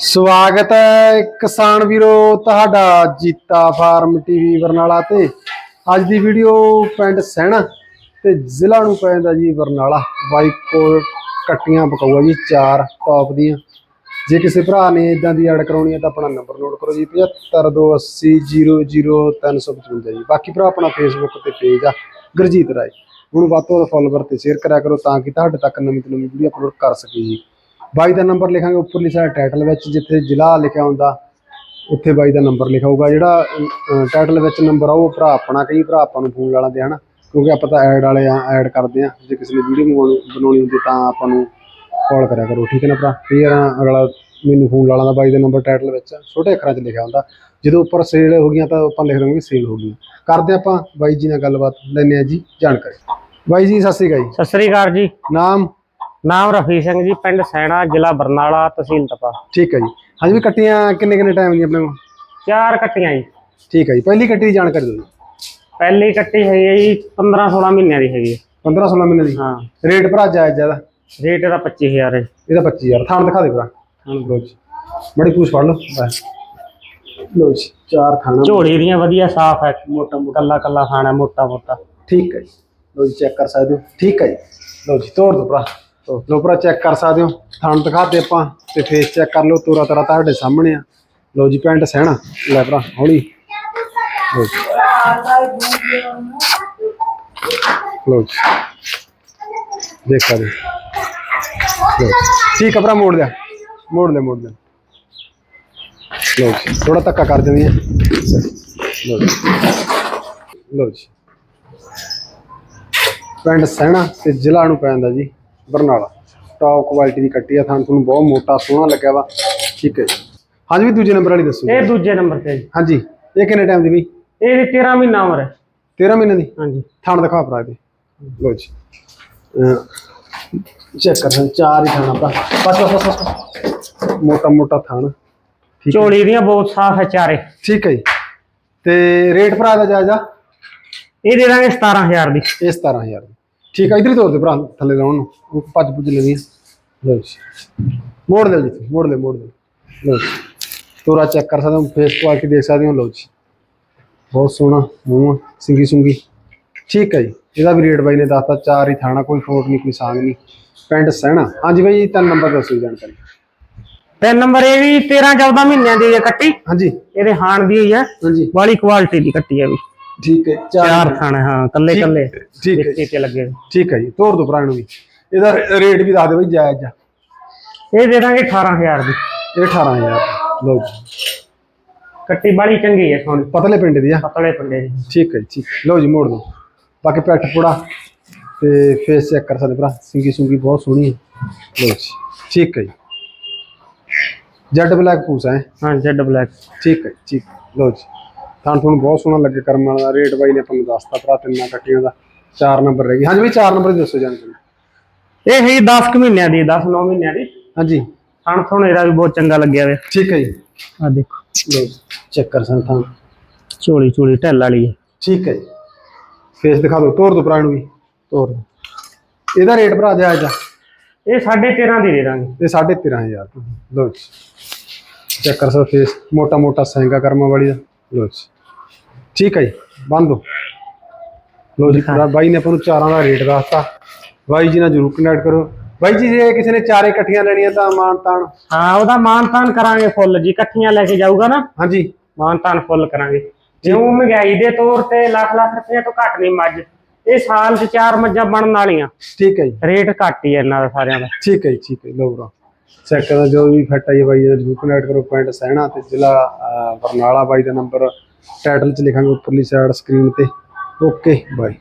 ਸਵਾਗਤ ਹੈ ਕਿਸਾਨ ਵੀਰੋ ਤੁਹਾਡਾ ਜੀਤਾ ਫਾਰਮ ਟੀਵੀ ਬਰਨਾਲਾ ਤੇ। ਅੱਜ ਦੀ ਵੀਡੀਓ ਪਿੰਡ ਸਹਿਣਾ ਤੇ ਜ਼ਿਲ੍ਹਾ ਨੂੰ ਪੈਂਦਾ ਜੀ ਬਰਨਾਲਾ। ਬਾਈ ਕੋਲ ਕੱਟੀਆਂ ਪਕਾਊਆ ਜੀ ਚਾਰ ਟੌਪ ਦੀਆਂ। ਜੇ ਕਿਸੇ ਭਰਾ ਨੇ ਇਦਾਂ ਦੀ ਐਡ ਕਰਾਉਣੀ ਹੈ ਤਾਂ ਆਪਣਾ ਨੰਬਰ ਨੋਟ ਕਰੋ ਜੀ 7528000355 ਜੀ। ਬਾਕੀ ਭਰਾ ਆਪਣਾ ਫੇਸਬੁੱਕ ਤੇ ਪੇਜ ਆ, ਗੁਰਜੀਤ ਰਾਏ। ਉਹਨੂੰ ਵੱਧ ਤੋਂ ਵੱਧ ਫੋਲੋਵਰ ਤੇ ਸ਼ੇਅਰ ਕਰਿਆ ਕਰੋ ਤਾਂ ਕਿ ਤੁਹਾਡੇ ਤੱਕ ਨਵੀਂ ਤੋਂ ਨਵੀਂ ਵੀਡੀਓ ਅਪਲੋਡ ਕਰ ਸਕੀਏ ਜੀ। ਬਾਈ ਦਾ ਨੰਬਰ ਲਿਖਾਂਗੇ ਉੱਪਰਲੀ ਸਾਈਡ ਟਾਈਟਲ ਵਿੱਚ ਜਿੱਥੇ ਜ਼ਿਲ੍ਹਾ ਲਿਖਿਆ ਹੁੰਦਾ ਉੱਥੇ ਬਾਈ ਦਾ ਨੰਬਰ ਲਿਖਿਆ ਹੋਊਗਾ ਜਿਹੜਾ ਟਾਈਟਲ ਵਿੱਚ ਨੰਬਰ ਆ ਉਹ ਭਰਾ ਆਪਣਾ ਕਈ ਭਰਾ ਆਪਾਂ ਨੂੰ ਫੋਨ ਲਾ ਲੈਂਦੇ ਹਨ? ਕਿਉਂਕਿ ਆਪਾਂ ਤਾਂ ਐਡ ਵਾਲੇ ਆ ਐਡ ਕਰਦੇ ਆ। ਜੇ ਕਿਸੇ ਨੇ ਵੀਡੀਓ ਬਣਾਉਣੀ ਹੁੰਦੀ ਤਾਂ ਆਪਾਂ ਨੂੰ ਕਾਲ ਕਰਿਆ ਕਰੋ ਠੀਕ ਹੈ ਨਾ ਭਰਾ? ਫਿਰ ਅਗਲਾ ਮੈਨੂੰ ਫੋਨ ਲਾ ਲੈਂਦਾ ਬਾਈ ਦਾ ਨੰਬਰ ਟਾਈਟਲ ਵਿੱਚ। ਛੋਟੇ ਅੱਖਰਾਂ 'ਚ ਲਿਖਿਆ ਹੁੰਦਾ। ਜਦੋਂ ਉੱਪਰ ਸੇਲ ਹੋ ਗਈਆਂ ਤਾਂ ਆਪਾਂ ਲਿਖ ਦਾਂਗੇ ਸੇਲ ਹੋ ਗਈ ਕਰਦੇ ਆਪਾਂ ਬਾਈ ਜੀ ਨਾਲ ਗੱਲਬਾਤ ਲੈਂਦੇ ਆ ਜੀ ਜਾਣਕਾਰੀ। ਬਾਈ ਜੀ ਸਤਿ ਸ਼੍ਰੀ ਅਕਾਲ ਜੀ। ਸਤਿ ਸ੍ਰੀ ਅਕਾਲ ਜੀ। ਨਾਮ? ਨਾਮ ਰਫੀ ਸਿੰਘ ਜੀ ਪਿੰਡ ਸੈਣਾ ਜ਼ਿਲ੍ਹਾ ਬਰਨਾਲਾ ਤਹਿਸੀਲ ਤਪਾ ਠੀਕ ਹੈ ਜੀ। ਹਾਂਜੀ ਵੀ ਕੱਟੀਆਂ ਕਿੰਨੇ ਕਿੰਨੇ ਟਾਈਮ ਦੀਆਂ ਆਪਣੇ ਕੋਲ? ਚਾਰ ਕੱਟੀਆਂ ਜੀ। ਠੀਕ ਹੈ ਜੀ। ਪਹਿਲੀ ਕੱਟੀ ਦੀ ਜਾਣਕਾਰੀ ਦਿਓ ਪਹਿਲੀ ਕੱਟੀ ਹੈਗੀ ਹੈ ਜੀ 15 16 ਮਹੀਨਿਆਂ ਦੀ ਹੈਗੀ ਹੈ। 15 16 ਮਹੀਨੇ ਦੀ? ਹਾਂ। ਰੇਟ ਭਰਾ ਜਾਇਜ਼ ਜ਼ਿਆਦਾ? ਰੇਟ ਇਹਦਾ 25000 ਹੈ। ਇਹਦਾ 25000 ਥਾਣ ਦਿਖਾ ਦੇ ਭਰਾ। ਲੋ ਜੀ। ਬੜੀ ਪੂਛ ਫੜ ਲਓ। ਲੋ। ਜੀ ਚਾਰ ਖਾਣਾ। ਝੋਲੀ ਦੀਆਂ ਵਧੀਆ ਸਾਫ਼ ਹੈ। ਮੋਟਾ ਮੋਟਾ। ਕੱਲਾ ਕੱਲਾ ਖਾਣਾ ਮੋਟਾ ਮੋਟਾ। ਠੀਕ ਹੈ ਜੀ। ਲੋ ਜੀ ਚੈੱਕ ਕਰ ਸਕਦੇ ਹੋ। ਠੀਕ ਹੈ ਜੀ। ਲੋ ਜੀ ਤੋੜ ਦੋ ਭਰਾ। ਲੋ ਭਰਾ ਚੈੱਕ ਕਰ ਸਕਦੇ ਹੋ। ਥਾਣ ਦਿਖਾ ਦੇ ਆਪਾਂ ਤੇ ਫੇਸ ਚੈੱਕ ਕਰ ਲਓ, ਤੋਰਾ ਤਰਾ ਤੁਹਾਡੇ ਸਾਹਮਣੇ ਆ। ਲੋ ਜੀ, ਪੈਂਟ ਸਹਿਣਾ। ਲੈ ਭਰਾ, ਹੌਲੀ। ਲੋ ਜੀ। ਲੋ ਜੀ। ਦੇਖ ਠੀਕ ਆ ਭਰਾ, ਮੋੜ ਲਿਆ। ਮੋੜ ਲੈ ਮੋੜ ਲੈ ਲੋ ਜੀ ਥੋੜਾ ਧੱਕਾ ਕਰ ਦਿੰਦੀ ਹੈ ਲੋ ਜੀ। ਲੋ ਜੀ। ਪਿੰਡ ਸਹਿਣਾ ਤੇ ਜ਼ਿਲ੍ਹਾ ਨੂੰ ਪੈਂਦਾ ਜੀ। ਬਰਨਾਲਾ। ਟੌਪ ਕੁਆਲਿਟੀ ਦੀ ਕੱਟੀ ਆ ਥਾਂ ਤੁਹਾਨੂੰ ਬਹੁਤ ਮੋਟਾ ਸੋਹਣਾ ਲੱਗਿਆ ਵਾ। ਠੀਕ ਹੈ ਜੀ। ਹਾਂਜੀ ਵੀ ਦੂਜੇ ਨੰਬਰ ਵਾਲੀ ਦੱਸੋ ਇਹ ਦੂਜੇ ਨੰਬਰ ਤੇ ਜੀ। ਹਾਂਜੀ। ਇਹ ਕਿੰਨੇ ਟਾਈਮ ਦੀ ਵੀ ਇਹ 13 ਮਹੀਨਾ ਉਮਰ ਹੈ। 13 ਮਹੀਨੇ ਦੀ? ਹਾਂਜੀ। ਥਾਣ ਦਿਖਾ ਭਰਾ ਦੇ ਲੋ ਜੀ। ਚੈੱਕ ਕਰ ਚਾਰ ਹੀ ਥਾਣਾ ਭਰਾ। ਬਸ ਬਸ ਬਸ ਮੋਟਾ ਮੋਟਾ ਥਾਣ। ਝੋਲੀ ਦੀਆਂ ਬਹੁਤ ਸਾਫ਼ ਹੈ ਚਾਰੇ। ਠੀਕ ਹੈ ਜੀ। ਤੇ ਰੇਟ ਭਰਾ ਦਾ ਜਾਇਜ਼ਾ ਇਹ ਦੇ ਦਾਂਗੇ 17000 ਦੀ। ਇਹ 17000 ਦੀ। ਠੀਕ ਹੈ ਇਧਰ ਹੀ ਤੋਰ ਦੇ ਭਰਾ ਥੱਲੇ ਲਾਉਣ ਨੂੰ। ਉਹ ਭੁੱਜ ਲੈਣੀ ਆ। ਲਓ ਜੀ। ਮੋੜ ਦੇ ਜੀ ਮੋੜ ਦੇ ਮੋੜ ਦੇ। ਲਓ ਜੀ। ਤੋਰਾ ਚੈੱਕ ਕਰ ਸਕਦੇ ਹੋ ਫੇਸ ਕੁਆਲਿਟੀ ਦੇਖ ਸਕਦੇ ਹੋ ਲਓ ਜੀ। ਬਹੁਤ ਸੋਹਣਾ ਮੂੰਹ ਆ, ਸਿੰਗੀ ਸੁੰਗੀ। ਠੀਕ ਹੈ ਜੀ। ਇਹਦਾ ਵੀ ਰੇਟ ਬਾਈ ਨੇ ਦੱਸਤਾ ਚਾਰ ਹੀ ਥਾਣਾ ਕੋਈ ਫੋਟ ਨਹੀਂ ਕੋਈ ਸਾਂਗ ਨਹੀਂ। ਪਿੰਡ ਸਹਿਣਾ। ਹਾਂਜੀ ਬਾਈ ਤਿੰਨ ਨੰਬਰ ਦੱਸੋ ਜਾਣਕਾਰੀ। ਤਿੰਨ ਨੰਬਰ ਇਹ ਵੀ 13 14 ਮਹੀਨਿਆਂ ਦੀ ਹੈ ਕੱਟੀ। ਹਾਂਜੀ। ਇਹਦੇ ਹਾਣ ਦੀ ਹੈ ਹਾਂਜੀ। ਵਾਲੀ ਕੁਆਲਿਟੀ ਦੀ ਕੱਟੀ ਹੈ ਵੀ। ਠੀਕ ਹੈ ਚਾਰ ਖਾਣੇ ਹਾਂ ਕੱਲੇ ਕੱਲੇ ਠੀਕ ਹੈ ਤੇ ਲੱਗੇ। ਠੀਕ ਹੈ ਜੀ ਤੋਰ ਦੋ ਭਰਾ ਨੂੰ ਵੀ। ਇਹਦਾ ਰੇਟ ਵੀ ਦੱਸ ਦਿਓ ਬਾਈ ਜਾਇਜ਼ ਆ। ਇਹ ਦੇ ਦਾਂਗੇ 18000 ਦੀ। ਇਹ 18000 ਲਓ ਜੀ। ਕੱਟੀ ਬਾਲੀ ਚੰਗੀ ਹੈ ਸੋਹਣੀ। ਪਤਲੇ ਪਿੰਡ ਦੀ ਆ। ਪਤਲੇ ਪੰਡੇ ਦੀ। ਠੀਕ ਹੈ ਠੀਕ। ਲਓ ਜੀ ਮੋੜ ਦੋ ਬਾਕੀ ਪੈਟ ਪੂੜਾ ਤੇ ਫੇਸ ਚੈੱਕ ਕਰ ਸਕਦੇ ਭਰਾ। ਸਿੰਗੀ ਸੁੰਗੀ ਬਹੁਤ ਸੋਹਣੀ ਹੈ। ਲਓ ਜੀ ਠੀਕ ਹੈ ਜੀ। ਜੈਡ ਬਲੈਕ ਪੂਸ ਹੈ। ਹਾਂ ਜੈਡ ਬਲੈਕ। ਠੀਕ ਹੈ ਜੀ, ਠੀਕ। ਲਓ ਜੀ। ਤਾਂ ਤੁਹਾਨੂੰ ਬਹੁਤ ਸੋਹਣਾ ਲੱਗੇ ਕਰਮ ਵਾਲਾ ਰੇਟ ਬਾਈ ਨੇ ਆਪਾਂ ਨੂੰ ਦੱਸਤਾ ਭਰਾ ਤਿੰਨਾਂ ਕੱਟੀਆਂ ਦਾ 4 ਨੰਬਰ ਰਹਿ। ਗਈ ਹਾਂਜੀ ਬਈ 4 ਨੰਬਰ ਦੀ ਦੱਸੋ ਜਾਣਕਾਰੀ ਇਹ ਹੈ 10 ਕੁ ਮਹੀਨਿਆਂ ਦੀ 10 9 ਮਹੀਨਿਆਂ ਦੀ। ਹਾਂਜੀ। ਖਾਣ ਥੋਣ ਇਹਦਾ ਵੀ ਬਹੁਤ ਚੰਗਾ ਲੱਗਿਆ ਵੇ। ਠੀਕ ਹੈ ਜੀ। ਆ ਦੇਖੋ। ਲਓ ਜੀ ਚੈੱਕ ਕਰ ਸਕਦੇ ਤਾਂ ਝੋਲੀ ਝੋਲੀ ਢੱਲ ਵਾਲੀ ਹੈ। ਠੀਕ ਹੈ ਜੀ। ਫੇਸ ਦਿਖਾ ਦਿਓ ਤੋਰ ਦੋ ਭਰਾ ਨੂੰ ਵੀ। ਤੋਰ ਇਹਦਾ ਰੇਟ ਭਰਾ ਜਾਇਜ਼ ਆ ਇਹ 13.5 ਦੀ ਦੇ ਦਾਂਗੇ। ਇਹ 13500 ਲਓ ਜੀ। ਚੈੱਕ ਕਰ ਸਕਦੇ ਫੇਸ ਮੋਟਾ ਮੋਟਾ ਸਹਿੰਗਾ ਕਰਮਾ ਵਾਲੀ ਦਾ। ਲਓ ਜੀ। ਠੀਕ ਹੈ ਜੀ ਬੰਦ ਦੋ ਲਓ ਜੀ ਪੂਰਾ ਬਾਈ ਨੇ ਆਪਾਂ ਨੂੰ ਚਾਰਾਂ ਦਾ ਰੇਟ ਦੱਸਤਾ। ਬਾਈ ਜੀ ਨਾਲ ਜਰੂਰ ਕਨੈਕਟ ਕਰੋ। ਬਾਈ ਜੀ ਜੇ ਕਿਸੇ ਨੇ ਚਾਰੇ ਇਕੱਠੀਆਂ ਲੈਣੀਆਂ ਤਾਂ ਮਾਨ ਤਾਨ। ਹਾਂ ਉਹਦਾ ਮਾਨ ਤਾਨ ਕਰਾਂਗੇ ਫੁੱਲ ਜੀ ਇਕੱਠੀਆਂ ਲੈ ਕੇ ਜਾਊਗਾ ਨਾ। ਹਾਂਜੀ। ਮਾਨ ਤਾਨ ਫੁੱਲ ਕਰਾਂਗੇ। ਜਿਉਂ ਮਹਿੰਗਾਈ ਦੇ ਤੌਰ ਤੇ ਲੱਖ ਲੱਖ ਰੁਪਏ ਤੋਂ ਘੱਟ ਨਹੀਂ ਮੱਝ। ਇਹ ਸਾਲ 'ਚ ਚਾਰ ਮੱਝਾਂ ਬਣਨ ਵਾਲੀਆਂ। ਠੀਕ ਹੈ ਜੀ। ਰੇਟ ਘੱਟ ਹੀ ਹੈ ਇਹਨਾਂ ਦਾ ਸਾਰਿਆਂ ਦਾ। ਠੀਕ ਹੈ ਜੀ ਠੀਕ ਹੈ ਲਓ ਬਰਾ ਚੈੱਕ ਕਰੋ ਜੋ ਵੀ ਫਿੱਟ ਬਾਈ ਜੀ ਜਰੂਰ ਕਨੈਕਟ ਕਰੋ। ਪੁਆਇੰਟ ਸਹਿਣਾ ਤੇ ਜ਼ਿਲ੍ਹਾ ਬਰਨਾਲਾ ਬਾਈ ਦਾ ਨੰਬਰ ਟਾਈਟਲ 'ਚ ਲਿਖਾਂਗੇ ਉੱਪਰਲੀ ਸਾਈਡ ਸਕਰੀਨ ਤੇ। Okay bye